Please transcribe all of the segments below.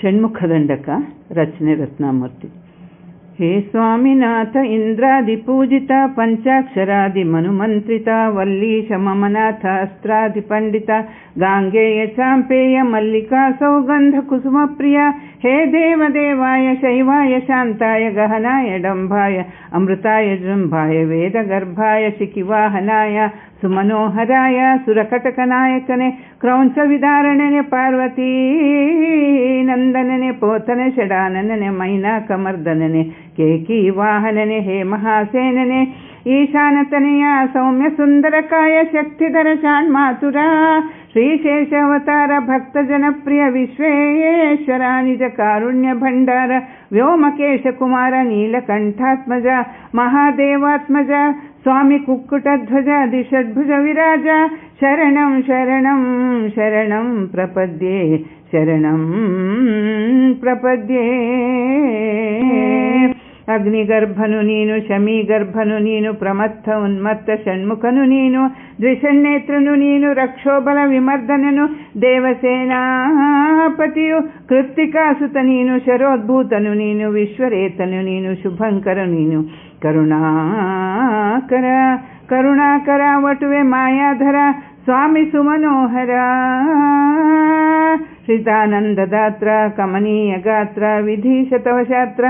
ಷಣ್ಮುಖದಂಡಕ ರಚನೆ ರತ್ನಾಮೂರ್ತಿ ಹೇ ಸ್ವಾಮಿನಾಥ ಇಂದ್ರಾದಿಪೂಜಿತ ಪಂಚಾಕ್ಷರಾದಿ ಮನುಮಂತ್ರಿತ ವಲ್ಲೀಶ ಮಮನಾಥ ಅಸ್ತ್ರಾದಿ ಪಂಡಿತ ಗಾಂಗೇಯ ಚಾಂಪೇಯ ಮಲ್ಲಿಕಾ ಸೌಗಂಧ ಕುಸುಮ ಪ್ರಿಯ ಹೇ ದೇವದೇವಾಯ ಶೈವಾಯ ಶಾಂತಾಯ ಗಹನಾಯ ಡಂಭಾಯ ಅಮೃತಾಯ ಜೃಂಭಾಯ ವೇದಗರ್ಭಾಯ ಶಿಖಿವಾಹನಾಯ ಸುಮನೋಹರಾಯ ಸುರಕಟಕನಾಯಕನೆ ಕ್ರೌಂಚ ವಿದಾರಣನೆ ಪಾರ್ವತೀ ನಂದನನೆ ಪೋತನ ಷಡಾನನನೆ ಮೈನಾಕಮರ್ದನನೆ ಕೇಕಿ ವಾಹನನೆ ಹೇ ಮಹಾಸೇನನೆ ईशानतनया सौम्य सुन्दरकाय शक्तिधर षाण्मातुरा श्रीशेषावतार भक्तजनप्रिय विश्वेश्वरा निजकारुण्यभण्डार व्योमकेशकुमार नीलकण्ठात्मज महादेवात्मज स्वामि कुक्कुटध्वज दिषड्भुज विराज। शरणं शरणं शरणं प्रपद्ये शरणं प्रपद्ये। ಶರಣಂ ಶರಣಂ ಪ್ರಪದ್ಯೆ ಶರಣಂ ಪ್ರಪದ್ಯೆ ಅಗ್ನಿಗರ್ಭನು ನೀನು ಶಮೀಗರ್ಭನು ನೀನು ಪ್ರಮತ್ತ ಉನ್ಮತ್ತ ಷಣ್ಮುಖನು ನೀನು ದ್ವಿಷನ್ನೇತ್ರನು ನೀನು ರಕ್ಷೋಬಲ ವಿಮರ್ದನನು ದೇವಸೇನಾಪತಿಯು ಕೃತ್ತಿಕಾಸುತ ನೀನು ಶರೋದ್ಭೂತನು ನೀನು ವಿಶ್ವರೇತನು ನೀನು ಶುಭಂಕರ ನೀನು ಕರುಣಾಕರ ಕರುಣಾಕರ ವಟುವೆ ಮಾಯಾಧರ ಸ್ವಾಮಿ ಸುಮನೋಹರ ಶ್ರಿತಾನಂದದಾತ್ರ ಕಮನೀಯ ಗಾತ್ರ ವಿಧೀಶತವಶಾತ್ರ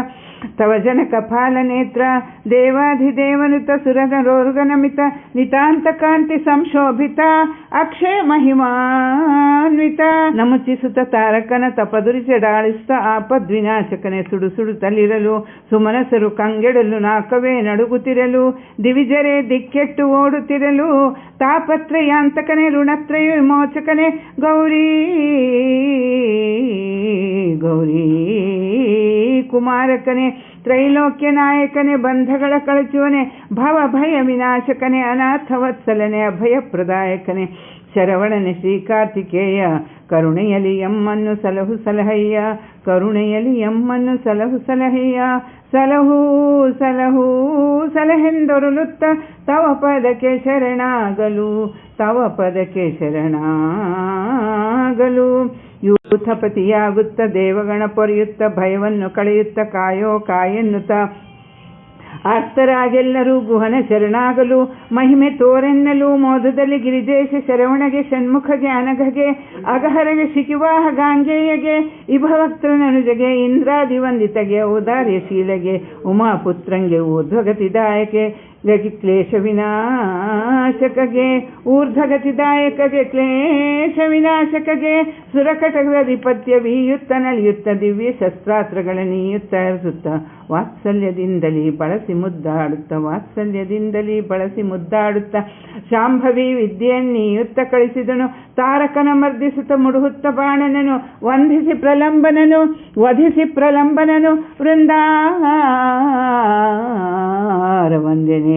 ತವ ಜನಕ ಫಾಲನೇತ್ರ ದೇವಾಧಿದೇವನುತ ಸುರನರೋರ್ಗನಮಿತ ನಿತಾಂತ ಕಾಂತಿ ಸಂಶೋಭಿತ ಅಕ್ಷಯ ಮಹಿಮಾನ್ವಿತ ನಮುಚಿಸುತ ತಾರಕನ ತಪದುರಿ ಚಡಾಳಿಸ್ತ ಆಪದ್ವಿನಾಶಕನೆ ಸುಡು ಸುಡುತ್ತಲಿರಲು ಸುಮನಸರು ಕಂಗೆಡಲು ನಾಕವೇ ನಡುಗುತ್ತಿರಲು ದಿವಿಜರೆ ದಿಕ್ಕೆಟ್ಟು ಓಡುತ್ತಿರಲು ತಾಪತ್ರಯಾಂತಕನೆ ಋಣತ್ರಯ ವಿಮೋಚಕನೆ ಗೌರಿ ಗೌರಿ ಕುಮಾರಕನೆ, ತ್ರೈಲೋಕ್ಯ ನಾಯಕನೇ, ಬಂಧಗಳ ಕಳಚುವನೆ, ಭವ ಭಯ ವಿನಾಶಕನೆ ಅನಾಥವತ್ಸಲನೆ ಅಭಯಪ್ರದಾಯಕನೇ ಶರವಣನೆ ಶ್ರೀಕಾರ್ತಿಕೇಯ ಕರುಣೆಯಲಿ ಎಮ್ಮನ್ನು ಸಲಹು ಸಲಹಯ್ಯ, ಕರುಣೆಯಲಿ ಎಮ್ಮನ್ನು ಸಲಹು ಸಲಹಯ್ಯ. ಸಲಹು ಸಲಹು ಸಲಹೆಂದೊರಲುತ್ತ ತವ ಪದಕ್ಕೆ ಶರಣಾಗಲು, ತವ ಪದಕ್ಕೆ ಶರಣಾಗಲು. ಯೂಥಪತಿಯಾಗುತ್ತ ದೇವಗಣ ಪೊರೆಯುತ್ತ ಭಯವನ್ನು ಕಳೆಯುತ್ತ ಕಾಯೋ ಕಾಯೆನ್ನುತ್ತ ಆರ್ತರಾಗೆಲ್ಲರೂ ಗುಹನ ಶರಣಾಗಲು, ಮಹಿಮೆ ತೋರೆನ್ನಲು, ಮೋದದಲ್ಲಿ ಗಿರಿದೇಶ ಶರವಣಗೆ, ಷಣ್ಮುಖಗೆ, ಅನಘಗೆ, ಅಗಹರಗೆ, ಶಿಖಿವಾಹ ಗಾಂಗೇಯಗೆ ಇಭವಕ್ತನನುಜಗೆ ಇಂದ್ರಾದಿವಂದಿತಗೆ ಔದಾರ್ಯ ಶೀಲೆಗೆ ಉಮಾಪುತ್ರಂಗೆ, ಊರ್ಧ್ವಗತಿದಾಯಕೆ ಗತಿ ಕ್ಲೇಶ ವಿನಾಶಕಗೆ ಊರ್ಧ್ವಗತಿದಾಯಕಗೆ ಕ್ಲೇಶ ವಿನಾಶಕಗೆ ಸುರಕಟಗಧಿಪತ್ಯ ವೀಯುತ್ತ ನಲಿಯುತ್ತ ದಿವ್ಯ ಶಸ್ತ್ರಾಸ್ತ್ರಗಳ ನೀಯುತ್ತ ಹರಿಸುತ್ತ ವಾತ್ಸಲ್ಯದಿಂದಲೇ ಬಳಸಿ ಮುದ್ದಾಡುತ್ತ, ವಾತ್ಸಲ್ಯದಿಂದಲೇ ಬಳಸಿ ಮುದ್ದಾಡುತ್ತ, ಶಾಂಭವಿ ವಿದ್ಯೆಯನ್ನೀಯುತ್ತ ಕಳಿಸಿದನು, ತಾರಕನ ಮರ್ದಿಸುತ್ತ ಮುಡುಹುತ್ತ ಬಾಣನನು, ವಂದಿಸಿ ಪ್ರಲಂಬನನು, ವಧಿಸಿ ಪ್ರಲಂಬನನು ವೃಂದಾರ ವಂದನೆ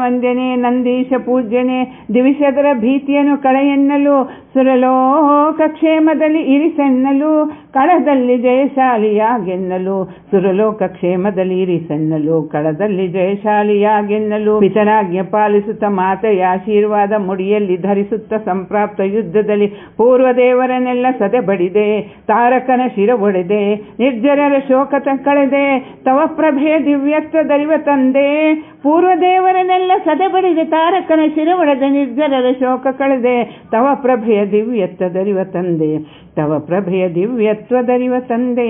ವಂದನೆ ನಂದೀಶ ಪೂಜ್ಯನೆ ದಿವಿಷದರ ಭೀತಿಯನ್ನು ಕಳೆಯೆನ್ನಲು ಸುರಲೋಕ ಕ್ಷೇಮದಲ್ಲಿ ಇರಿಸೆನ್ನಲು, ಕಳದಲ್ಲಿ ಜಯಶಾಲಿಯಾಗೆನ್ನಲು ಸುರಲೋಕ ಕ್ಷೇಮದಲ್ಲಿ ಇರಿಸೆನ್ನಲು, ಕಳದಲ್ಲಿ ಜಯಶಾಲಿಯಾಗೆನ್ನಲು ಪಿತನಾಜ್ಞೆ ಪಾಲಿಸುತ್ತ ಮಾತೆಯ ಆಶೀರ್ವಾದ ಮುಡಿಯಲ್ಲಿ ಧರಿಸುತ್ತ ಸಂಪ್ರಾಪ್ತ ಯುದ್ಧದಲ್ಲಿ ಪೂರ್ವ ದೇವರನ್ನೆಲ್ಲ ಸದೆ ಬಡಿದೆ ತಾರಕನ ಶಿರ ಒಡೆದೆ ನಿರ್ಜರರ ಶೋಕತ ಕಳೆದೆ ತವ ಪ್ರಭೆಯ ದಿವ್ಯತ್ವ ದರಿವ ತಂದೆ. ಪೂರ್ವದೇವರನ್ನೆಲ್ಲ ಸದೆ ಬಡಿದೆ ತಾರಕನ ಶಿರವಡದ ನಿರ್ಜರದ ಶೋಕ ಕಳೆದೆ. ತವ ಪ್ರಭೆಯ ದಿವ್ಯತ್ವ ದರಿವ ತಂದೆ. ತವ ಪ್ರಭೆಯ ದಿವ್ಯತ್ವ ದರಿವ ತಂದೆ.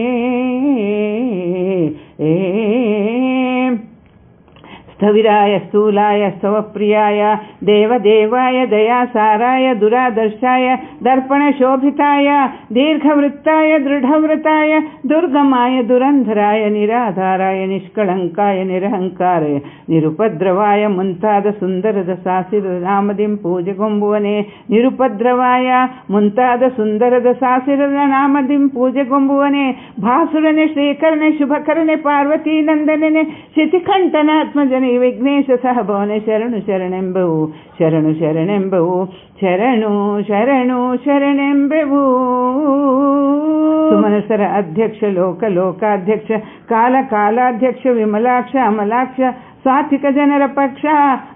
ಏ ಸ್ಥವಿರಾಯ ಸ್ಥೂಲಾಯ ಸ್ತವಪ್ರಿಯಾಯ ದೇವದೇವಾಯ ದಯಾಸಾರಾಯ ದುರಾದರ್ಶಾಯ ದರ್ಪಣ ಶೋಭಿತಾಯ ದೀರ್ಘವೃತ್ತಾಯ ದೃಢವೃತಾಯ ದುರ್ಗಮಾಯ ದುರಂಧರಾಯ ನಿರಾಧಾರಾಯ ನಿಷ್ಕಳಂಕಾಯ ನಿರಹಂಕಾರಾಯ ನಿರುಪದ್ರವಾಯ ಮುಂತಾದ ಸುಂದರದ ಸಾಸಿರದ ನಾಮದಿಂ ಪೂಜೆಗೊಂಬುವನೆ ನಿರುಪದ್ರವಾಯ ಮುಂತಾದ ಸುಂದರದ ಸಾಸಿರದ ನಾಮದಿಂ ಪೂಜೆಗೊಂಬುವನೆ ಭಾಸುರನೆ ಶ್ರೀಕರನೆ ಶುಭಕರನೆ ಪಾರ್ವತಿ ನಂದನನೆ ಶಿತಿಕಂಠನಾತ್ಮಜನೆ ವಿಘ್ನೇಶ ಸಹಭವನೆ ಶರಣು ಶರಣೆಂಬವು ಶರಣು ಶರಣೆಂಬವು, ಶರಣು ಶರಣು ಶರಣೆಂಬೆವು. ಸುಮನಸರ ಅಧ್ಯಕ್ಷ, ಲೋಕ ಲೋಕಾಧ್ಯಕ್ಷ, ಕಾಲ ಕಾಲಾಧ್ಯಕ್ಷ, ವಿಮಲಾಕ್ಷ, ಅಮಲಾಕ್ಷ, ಸಾತ್ವಿಕ ಜನರ ಪಕ್ಷ,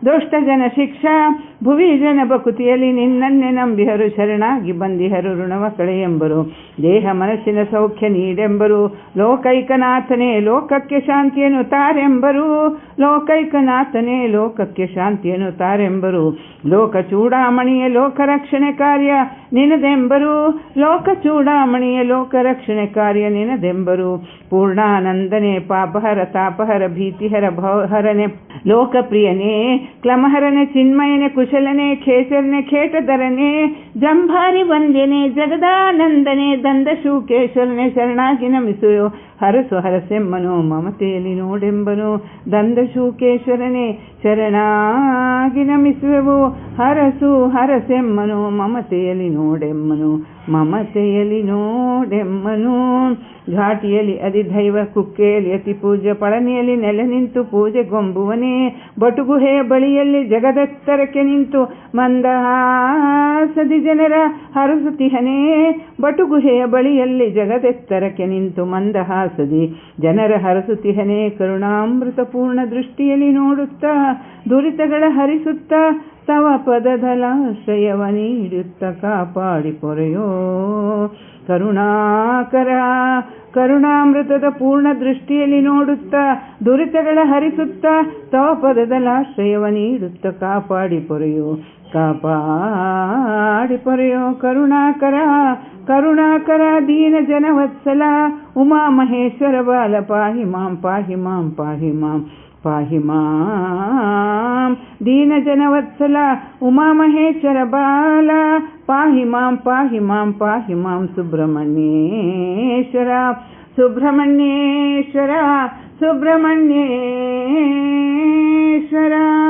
ದುಷ್ಟ ಜನ ಶಿಕ್ಷಾ ಭುವಿ ಜನ ಬಕುತಿಯಲ್ಲಿ ನಿನ್ನನ್ನೇ ನಂಬಿಹರು, ಶರಣಾಗಿ ಬಂದಿಹರು ಋಣವ ಕಳೆಯೆಂಬರು ದೇಹ ಮನಸ್ಸಿನ ಸೌಖ್ಯ ನೀಡೆಂಬರು. ಲೋಕೈಕನಾಥನೇ ಲೋಕಕ್ಕೆ ಶಾಂತಿಯನ್ನು ತಾರೆಂಬರು. ಲೋಕೈಕನಾಥನೇ ಲೋಕಕ್ಕೆ ಶಾಂತಿಯನ್ನು ತಾರೆಂಬರು. ಲೋಕ ಚೂಡಾಮಣಿಯ ಲೋಕ ರಕ್ಷಣೆ ಕಾರ್ಯ ನಿನದೆಂಬರು. ಲೋಕ ಚೂಡಾಮಣಿಯ ಲೋಕ ರಕ್ಷಣೆ ಕಾರ್ಯ ನಿನದೆಂಬರು. ಪೂರ್ಣಾನಂದನೆ, ಪಾಪಹರ, ತಾಪಹರ, ಭೀತಿಹರ, ಭವಹರನೆ, ಲೋಕಪ್ರಿಯನೇ, ಕ್ಲಮಹರನೆ, ಚಿನ್ಮಯನೆ, ಕುಶಲನೆ ಖೇಸರನೆ ಖೇಟಧರನೆ, ಜಂಭಾರಿ ವಂದ್ಯನೆ, ಜಗದಾನಂದನೆ ದಂದ ಶೂಕೇಶ್ವರನೆ ಶರಣಾಗಿ ನಮಿಸುಯೋ ಹರಸು ಹರಸೆಮ್ಮನು ಮಮತೆಯಲ್ಲಿ ನೋಡೆಂಬನು, ದಂದ ಶೂಕೇಶ್ವರನೇ ಶರಣಾಗಿ ನಮಿಸುವೆವು. ಹರಸು ಹರಸೆಮ್ಮನು ಮಮತೆಯಲ್ಲಿ ನೋಡೆಮ್ಮನು ಮಮತೆಯಲ್ಲಿ ನೋಡೆಮ್ಮನು. ಘಾಟಿಯಲ್ಲಿ ಅಧಿದೈವ ಕುಕ್ಕೆಯಲ್ಲಿ ಅತಿ ಪೂಜೆ ಪಳನಿಯಲ್ಲಿ ನೆಲೆ ನಿಂತು ಪೂಜೆ ಗೊಂಬುವನೇ. ಬಟುಗುಹೆಯ ಬಳಿಯಲ್ಲಿ ಜಗದತ್ತರಕ್ಕೆ ನಿಂತು ಮಂದಹಾಸದಿ ಜನರ ಹರಸುತಿಹನೇ ಬಟುಗುಹೆಯ ಬಳಿಯಲ್ಲಿ ಜಗದೆತ್ತರಕ್ಕೆ ನಿಂತು ಮಂದಹಾಸದಿ ಜನರ ಹರಸುತಿಹನೇ ಕರುಣಾಮೃತ ಪೂರ್ಣ ದೃಷ್ಟಿಯಲ್ಲಿ ನೋಡುತ್ತಾ, ದುರಿತಗಳ ಹರಿಸುತ್ತಾ ತವ ಪದದಲಾಶ್ರಯವ ನೀಡುತ್ತ ಕಾಪಾಡಿ ಪೊರೆಯೋ. ಕರುಣಾಕರ, ಕರುಣಾಮೃತದ ಪೂರ್ಣ ದೃಷ್ಟಿಯಲ್ಲಿ ನೋಡುತ್ತಾ, ದುರಿತಗಳ ಹರಿಸುತ್ತ, ತವ ಪದದಲಾಶ್ರಯವ ನೀಡುತ್ತ ಕಾಪಾಡಿ ಪೊರೆಯೋ. ಕಾಪಾಡಿ ಪೊರೆಯೋ ಕರುಣಾಕರ ಕರುಣಾಕರ ದೀನ ಜನವತ್ಸಲ ಉಮಾ ಮಹೇಶ್ವರ ಬಾಲ ಪಾಹಿ ಮಾಂ ಪಾಹಿ ಮಾಂ ಪಾಹಿ ಮಾಂ. पाहि मां दीनजनवत्सल उमामहेश्वर बाल। पाहि मां पाहि मां पाहि मां सुब्रह्मण्येश्वर। सुब्रह्मण्येश्वर सुब्रह्मण्येश्वरा।